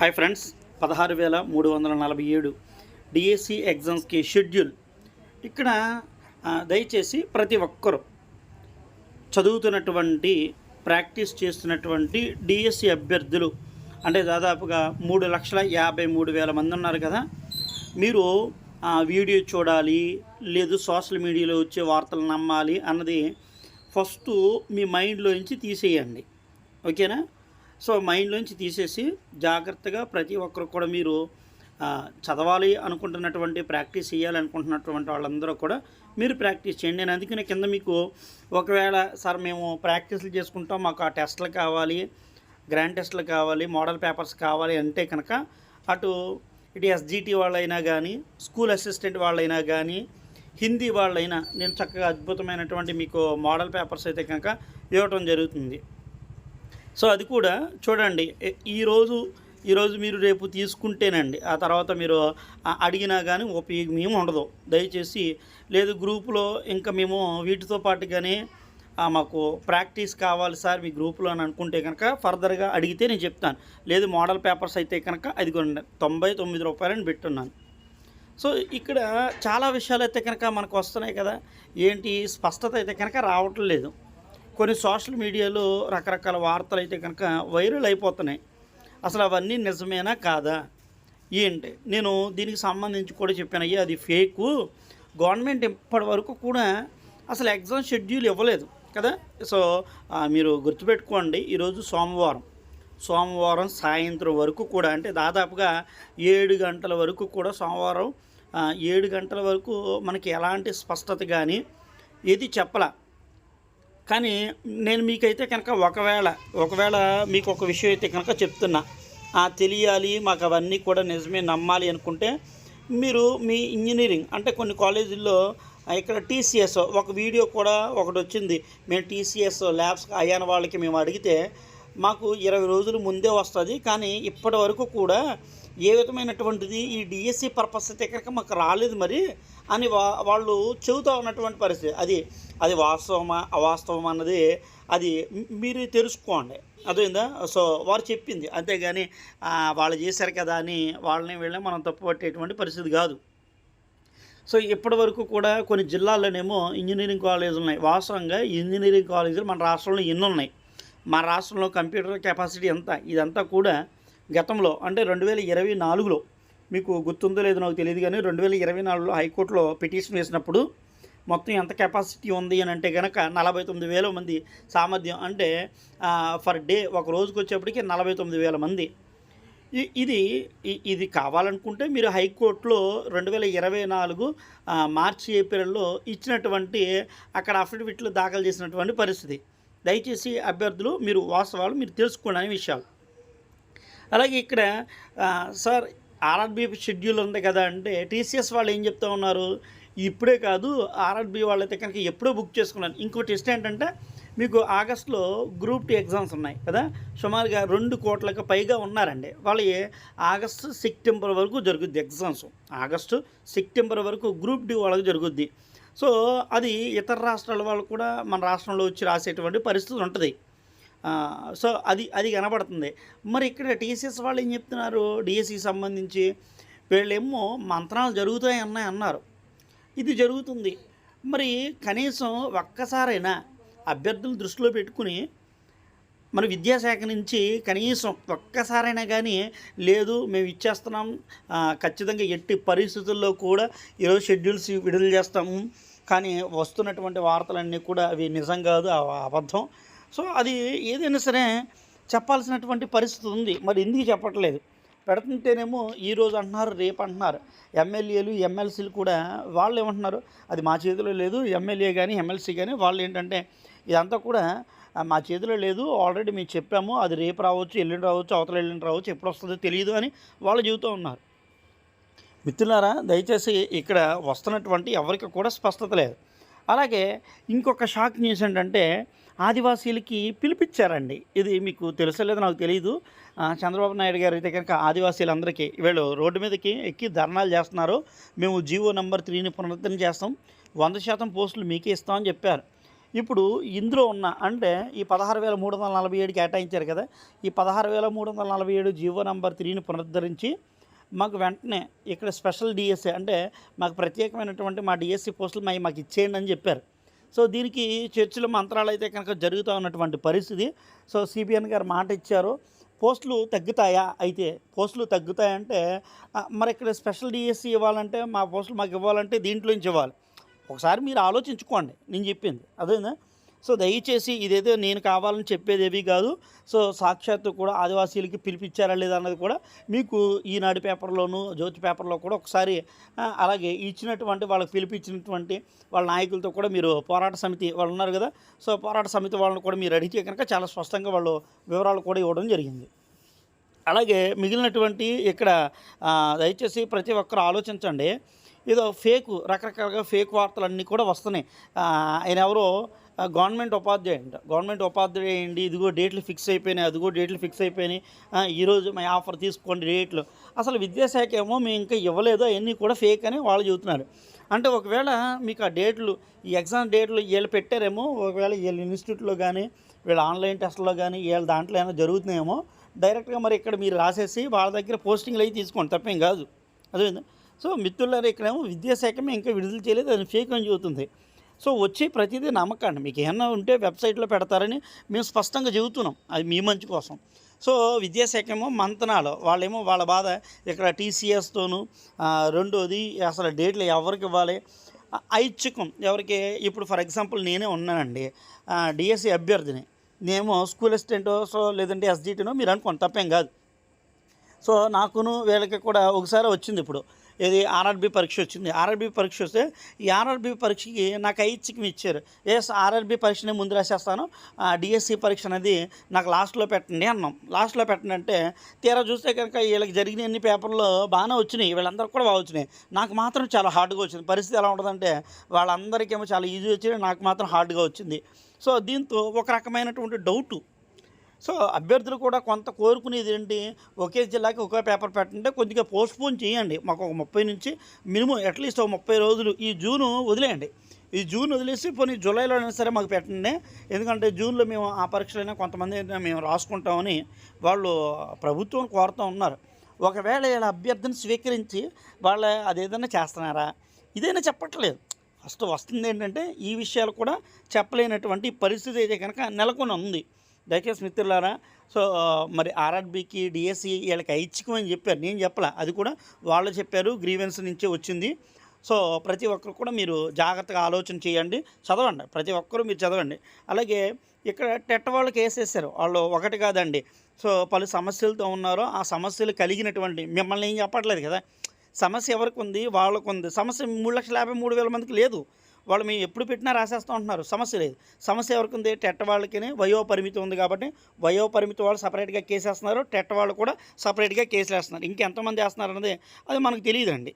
Hi friends పదహారు వేల మూడు వందల నలభై ఏడు డిఎస్సి ఎగ్జామ్స్కి షెడ్యూల్. ఇక్కడ దయచేసి ప్రతి ఒక్కరూ చదువుతున్నటువంటి ప్రాక్టీస్ చేస్తున్నటువంటి డిఎస్సి అభ్యర్థులు అంటే దాదాపుగా మూడు లక్షల యాభై మూడు వేల మంది ఉన్నారు కదా మీరు ఆ, వీడియో చూడాలి లేదు సోషల్ మీడియాలో వచ్చే వార్తలు నమ్మాలి అన్నది ఫస్ట్ మీ మైండ్లో నుంచి తీసేయండి. ఓకేనా? సో మైండ్లోంచి తీసేసి జాగ్రత్తగా ప్రతి ఒక్కరు కూడా మీరు చదవాలి అనుకుంటున్నటువంటి ప్రాక్టీస్ చేయాలి అనుకుంటున్నటువంటి వాళ్ళందరూ కూడా మీరు ప్రాక్టీస్ చేయండి. నేను అందుకనే కింద మీకు ఒకవేళ సార్ మేము ప్రాక్టీస్లు చేసుకుంటాం మాకు ఆ టెస్ట్లు కావాలి గ్రాండ్ టెస్ట్లు కావాలి మోడల్ పేపర్స్ కావాలి అంటే కనుక అటు ఇటు ఎస్జిటి వాళ్ళైనా కానీ స్కూల్ అసిస్టెంట్ వాళ్ళైనా కానీ హిందీ వాళ్ళైనా నేను చక్కగా అద్భుతమైనటువంటి మీకు మోడల్ పేపర్స్ అయితే కనుక ఇవ్వటం జరుగుతుంది. సో అది కూడా చూడండి ఈరోజు ఈరోజు మీరు రేపు తీసుకుంటేనండి ఆ తర్వాత మీరు అడిగినా కానీ ఉపయోగం ఉండదు. దయచేసి లేదు గ్రూపులో ఇంకా మేము వీటితో పాటుగానే మాకు ప్రాక్టీస్ కావాలి సార్ మీ గ్రూపులో అని అనుకుంటే కనుక ఫర్దర్గా అడిగితే నేను చెప్తాను. లేదు మోడల్ పేపర్స్ అయితే కనుక అది కొన్ని తొంభై తొమ్మిది రూపాయలని పెట్టున్నాను. సో ఇక్కడ చాలా విషయాలు అయితే కనుక మనకు వస్తున్నాయి కదా ఏంటి స్పష్టత అయితే కనుక రావటం లేదు కొన్ని సోషల్ మీడియాలో రకరకాల వార్తలు అయితే కనుక వైరల్ అయిపోతున్నాయి. అసలు అవన్నీ నిజమేనా కాదా? ఏంటి? నేను దీనికి సంబంధించి కూడా చెప్పాను అయ్యా అది ఫేకు. గవర్నమెంట్ ఇప్పటి వరకు కూడా అసలు ఎగ్జామ్ షెడ్యూల్ ఇవ్వలేదు కదా? సో మీరు గుర్తుపెట్టుకోండి ఈరోజు సోమవారం. సోమవారం సాయంత్రం వరకు కూడా అంటే దాదాపుగా ఏడు గంటల వరకు కూడా సోమవారం ఏడు గంటల వరకు మనకి ఎలాంటి స్పష్టత కానీ ఏది చెప్పలా. కానీ నేను మీకైతే కనుక ఒకవేళ ఒకవేళ మీకు ఒక విషయం అయితే కనుక చెప్తున్నా. ఆ తెలియాలి మాకు అవన్నీ కూడా నిజమే నమ్మాలి అనుకుంటే మీరు మీ ఇంజనీరింగ్ అంటే కొన్ని కాలేజీల్లో ఇక్కడ టీసీఎస్ ఒక వీడియో కూడా ఒకటి వచ్చింది. మేము టీసీఎస్ ల్యాబ్స్ అయ్యాన వాళ్ళకి మేము అడిగితే మాకు ఇరవై రోజులు ముందే వస్తుంది. కానీ ఇప్పటి వరకు కూడా ఏ విధమైనటువంటిది ఈ డిఎస్సి పర్పస్ అయితే కనుక మాకు రాలేదు మరి. అని వా వాళ్ళు చెబుతూ ఉన్నటువంటి పరిస్థితి. అది అది వాస్తవమా అవాస్తవం అన్నది అది మీరు తెలుసుకోండి. అదేందా సో వారు చెప్పింది. అంతేగాని వాళ్ళు చేశారు కదా అని వాళ్ళని వీళ్ళని మనం తప్పు పట్టేటువంటి పరిస్థితి కాదు. సో ఇప్పటి వరకు కూడా కొన్ని జిల్లాల్లోనేమో ఇంజనీరింగ్ కాలేజీలు ఉన్నాయి. వాస్తవంగా ఇంజనీరింగ్ కాలేజీలు మన రాష్ట్రంలో ఎన్ని ఉన్నాయి. మన రాష్ట్రంలో కంప్యూటర్ కెపాసిటీ ఎంత? ఇదంతా కూడా గతంలో అంటే రెండు వేల ఇరవై నాలుగులో మీకు గుర్తుందో లేదో నాకు తెలియదు కానీ రెండు వేల ఇరవై నాలుగులో హైకోర్టులో పిటిషన్ వేసినప్పుడు మొత్తం ఎంత కెపాసిటీ ఉంది అని అంటే కనుక నలభై తొమ్మిది వేల మంది సామర్థ్యం అంటే ఫర్ డే ఒక రోజుకి వచ్చేప్పటికి నలభై తొమ్మిది వేల మంది. ఇది ఇది కావాలనుకుంటే మీరు హైకోర్టులో రెండు వేల ఇరవై నాలుగు మార్చి ఏప్రిల్లో ఇచ్చినటువంటి అక్కడ అఫిడవిట్లు దాఖలు చేసినటువంటి పరిస్థితి. దయచేసి అభ్యర్థులు మీరు వాస్తవాలు మీరు తెలుసుకోండి అనే విషయాలు. అలాగే ఇక్కడ సార్ ఆర్ఆర్బి షెడ్యూల్ ఉంది కదా అంటే టీసీఎస్ వాళ్ళు ఏం చెప్తా ఉన్నారు? ఇప్పుడే కాదు ఆర్ఆర్బి వాళ్ళైతే కనుక ఎప్పుడో బుక్ చేసుకున్నాను. ఇంకో టెస్ట్ ఏంటంటే మీకు ఆగస్టులో గ్రూప్ టూ ఎగ్జామ్స్ ఉన్నాయి కదా? సుమారుగా రెండు కోట్లకు పైగా ఉన్నారండి. వాళ్ళు ఆగస్టు సెప్టెంబర్ వరకు జరుగుద్ది ఎగ్జామ్స్. ఆగస్టు సెప్టెంబర్ వరకు గ్రూప్ డి వాళ్ళకి జరుగుద్ది. సో అది ఇతర రాష్ట్రాల వాళ్ళు కూడా మన రాష్ట్రంలో వచ్చి రాసేటువంటి పరిస్థితి ఉంటుంది. సో అది అది కనబడుతుంది. మరి ఇక్కడ టీసీఎస్ వాళ్ళు ఏం చెప్తున్నారు? డిఎస్సికి సంబంధించి వీళ్ళేమో మంత్రాలు జరుగుతాయి అన్నాయి అన్నారు. ఇది జరుగుతుంది. మరి కనీసం ఒక్కసారైనా అభ్యర్థులు దృష్టిలో పెట్టుకుని మన విద్యాశాఖ నుంచి కనీసం ఒక్కసారైనా కానీ లేదు మేము ఇచ్చేస్తున్నాం ఖచ్చితంగా ఎట్టి పరిస్థితుల్లో కూడా ఈరోజు షెడ్యూల్స్ విడుదల చేస్తాము కానీ వస్తున్నటువంటి వార్తలన్నీ కూడా అవి నిజం కాదు అబద్ధం. సో అది ఏదైనా సరే చెప్పాల్సినటువంటి పరిస్థితి ఉంది. మరి ఎందుకు చెప్పట్లేదు? పెడుతుంటేనేమో ఈ రోజు అంటున్నారు రేపు అంటున్నారు. ఎమ్మెల్యేలు ఎమ్మెల్సీలు కూడా వాళ్ళు ఏమంటున్నారు? అది మా చేతిలో లేదు ఎమ్మెల్యే కానీ ఎమ్మెల్సీ కానీ వాళ్ళు ఏంటంటే ఇదంతా కూడా మా చేతిలో లేదు ఆల్రెడీ మేము చెప్పాము అది రేపు రావచ్చు ఎల్లుండి రావచ్చు అవతల ఎల్లుండి రావచ్చు ఎప్పుడు వస్తుందో తెలియదు అని వాళ్ళు చెబుతూ ఉన్నారు. మిత్రులారా దయచేసి ఇక్కడ వస్తున్నటువంటి ఎవరికి కూడా స్పష్టత లేదు. అలాగే ఇంకొక షాక్ న్యూస్ ఏంటంటే ఆదివాసీలకి పిలిపించారండి ఇది మీకు తెలుసలేదు నాకు తెలియదు చంద్రబాబు నాయుడు గారు అయితే కనుక ఆదివాసీలందరికీ వీళ్ళు రోడ్డు మీదకి ఎక్కి ధర్నాలు చేస్తున్నారు. మేము జీవో నెంబర్ త్రీని పునరుద్ధరణ చేస్తాం. వంద శాతం పోస్టులు మీకే ఇస్తామని చెప్పారు. ఇప్పుడు ఇందులో ఉన్న అంటే ఈ పదహారు వేల మూడు వందల నలభై ఏడు కేటాయించారు కదా. ఈ పదహారు వేల మూడు వందల నలభై ఏడు జీవో నంబర్ త్రీని పునరుద్ధరించి మాకు వెంటనే ఇక్కడ స్పెషల్ డిఎస్సి అంటే మాకు ప్రత్యేకమైనటువంటి మా డిఎస్సి పోస్టులు మాకు ఇచ్చేయండి అని చెప్పారు. సో దీనికి చర్చలు మంత్రాలు అయితే కనుక జరుగుతూ ఉన్నటువంటి పరిస్థితి. సో సిబిఎన్ గారు మాట ఇచ్చారు. పోస్టులు తగ్గుతాయా? అయితే పోస్టులు తగ్గుతాయంటే మరి ఇక్కడ స్పెషల్ డిఎస్సి ఇవ్వాలంటే మా పోస్టులు మాకు ఇవ్వాలంటే దీంట్లో నుంచి ఇవ్వాలి. ఒకసారి మీరు ఆలోచించుకోండి. నేను చెప్పింది. అదేనా సో దయచేసి ఇదేదో నేను కావాలని చెప్పేది ఏవి కాదు. సో సాక్షాత్తు కూడా ఆదివాసీలకి పిలిపించారా లేదా అన్నది కూడా మీకు ఈనాడు పేపర్లోను జ్యోతి పేపర్లో కూడా ఒకసారి అలాగే ఇచ్చినటువంటి వాళ్ళకి పిలిపించినటువంటి వాళ్ళ నాయకులతో కూడా మీరు పోరాట సమితి వాళ్ళు ఉన్నారు కదా సో పోరాట సమితి వాళ్ళని కూడా మీరు అడిగితే కనుక చాలా స్పష్టంగా వాళ్ళు వివరాలు కూడా ఇవ్వడం జరిగింది. అలాగే మిగిలినటువంటి ఇక్కడ దయచేసి ప్రతి ఒక్కరు ఆలోచించండి. ఏదో ఫేక్ రకరకాలుగా ఫేక్ వార్తలన్నీ కూడా వస్తున్నాయి. ఆయన ఎవరో గవర్నమెంట్ గవర్నమెంట్ అంట. గవర్నమెంట్ ఉపాధ్యాయుడు ఇదిగో డేట్లు ఫిక్స్ అయిపోయినాయి అదిగో డేట్లు ఫిక్స్ అయిపోయినాయి. ఈరోజు మా ఆఫర్ తీసుకోండి డేట్లు అసలు విద్యాశాఖ ఏమో మేము ఇంకా ఇవ్వలేదు అవన్నీ కూడా ఫేక్ అని వాళ్ళు చెబుతున్నారు. అంటే ఒకవేళ మీకు ఆ డేట్లు ఈ ఎగ్జామ్ డేట్లు వీళ్ళు పెట్టారేమో ఒకవేళ వీళ్ళ ఇన్స్టిట్యూట్లో కానీ వీళ్ళ ఆన్లైన్ టెస్ట్లో కానీ వీళ్ళ దాంట్లో ఏమైనా జరుగుతున్నాయేమో డైరెక్ట్గా మరి ఇక్కడ మీరు రాసేసి వాళ్ళ దగ్గర పోస్టింగ్లు అవి తీసుకోండి తప్పేం కాదు. అదే సో మిత్రులారా ఇక్కడేమో విద్యాశాఖమే ఇంకా విడుదల చేయలేదు అది ఫేక్ అని చెబుతుంది. సో వచ్చే ప్రతిదీ నమ్మకండి. మీకు ఏమన్నా ఉంటే వెబ్సైట్లో పెడతారని మేము స్పష్టంగా చెబుతున్నాం. అది మీ మంచి కోసం. సో విద్యాశాఖ ఏమో మంతనాలు. వాళ్ళేమో వాళ్ళ బాధ ఇక్కడ టీసీఎస్తోను రెండోది అసలు డేట్లు ఎవరికి ఇవ్వాలి? ఐచ్ఛికం ఎవరికి? ఇప్పుడు ఫర్ ఎగ్జాంపుల్ నేనే ఉన్నానండి. డిఎస్సి అభ్యర్థిని. నేమో స్కూల్ అసిస్టెంటో సో లేదంటే ఎస్జిటినో మీరు అనుకోండి తప్పేం కాదు. సో నాకును వీళ్ళకి కూడా ఒకసారి వచ్చింది ఇప్పుడు. ఇది ఆర్ఆర్బి పరీక్ష వచ్చింది. ఆర్ఆర్బి పరీక్ష వస్తే ఈ ఆర్ఆర్బి పరీక్షకి నాకు ఐచ్ఛికం ఇచ్చారు. ఎస్ ఆర్ఆర్బి పరీక్షని ముందు రాసేస్తాను. డిఎస్సి పరీక్ష అనేది నాకు లాస్ట్లో పెట్టండి అన్నాం. లాస్ట్లో పెట్టండి అంటే తీరా చూస్తే కనుక వీళ్ళకి జరిగిన అన్ని పేపర్లో బాగానే వచ్చినాయి. వీళ్ళందరూ కూడా బాగా వచ్చినాయి. నాకు మాత్రం చాలా హార్డ్గా వచ్చింది. పరిస్థితి ఎలా ఉంటుందంటే వాళ్ళందరికేమో చాలా ఈజీ వచ్చింది. నాకు మాత్రం హార్డ్గా వచ్చింది. సో దీంతో ఒక రకమైనటువంటి డౌటు సో అభ్యర్థులు కూడా కొంత కోరుకునేది ఏంటి ఒకే జిల్లాకి ఒకే పేపర్ పెట్టంటే కొద్దిగా పోస్ట్పోన్ చేయండి. మాకు ఒక ముప్పై నుంచి మినిమం అట్లీస్ట్ ఒక ముప్పై రోజులు ఈ జూను వదిలేయండి. ఈ జూన్ వదిలేసి పోనీ జూలైలో అయినా సరే మాకు పెట్టండి. ఎందుకంటే జూన్లో మేము ఆ పరీక్షలైనా కొంతమంది మేము రాసుకుంటామని వాళ్ళు ప్రభుత్వం కోరుతూ ఉన్నారు. ఒకవేళ వీళ్ళ అభ్యర్థిని స్వీకరించి వాళ్ళ అదేదైనా చేస్తున్నారా? ఇదైనా చెప్పట్లేదు. ఫస్ట్ వస్తుంది ఏంటంటే ఈ విషయాలు కూడా చెప్పలేనటువంటి పరిస్థితి అయితే కనుక నెలకొని ఉంది దయచేసి మిత్రులారా సో మరి ఆర్ఆర్బీకి డిఎస్సి వీళ్ళకి ఐచ్ఛికమని చెప్పారు. నేను చెప్పలా అది కూడా వాళ్ళు చెప్పారు గ్రీవెన్స్ నుంచే వచ్చింది. సో ప్రతి ఒక్కరు కూడా మీరు జాగ్రత్తగా ఆలోచన చేయండి చదవండి ప్రతి ఒక్కరూ మీరు చదవండి. అలాగే ఇక్కడ టెట్ వాళ్ళకి వేసేసారు వాళ్ళు ఒకటి కాదండి. సో పలు సమస్యలతో ఉన్నారో ఆ సమస్యలు కలిగినటువంటి మిమ్మల్ని ఏం చెప్పట్లేదు కదా. సమస్య ఎవరికి ఉంది? వాళ్ళకు ఉంది. సమస్య మూడు లక్షల యాభై మూడు వేల మందికి లేదు. వాళ్ళు మేము ఎప్పుడు పెట్టినా రాసేస్తూ ఉంటున్నారు సమస్య లేదు. సమస్య ఎవరికి ఉంది? టెట్ వాళ్ళకి వయో పరిమితి ఉంది కాబట్టి వయో పరిమితి వాళ్ళు సపరేట్గా కేసు వేస్తున్నారు టెట్ వాళ్ళు కూడా సపరేట్గా కేసులు వేస్తున్నారు ఇంకెంతమంది వేస్తున్నారు అన్నది అది మనకు తెలియదండి.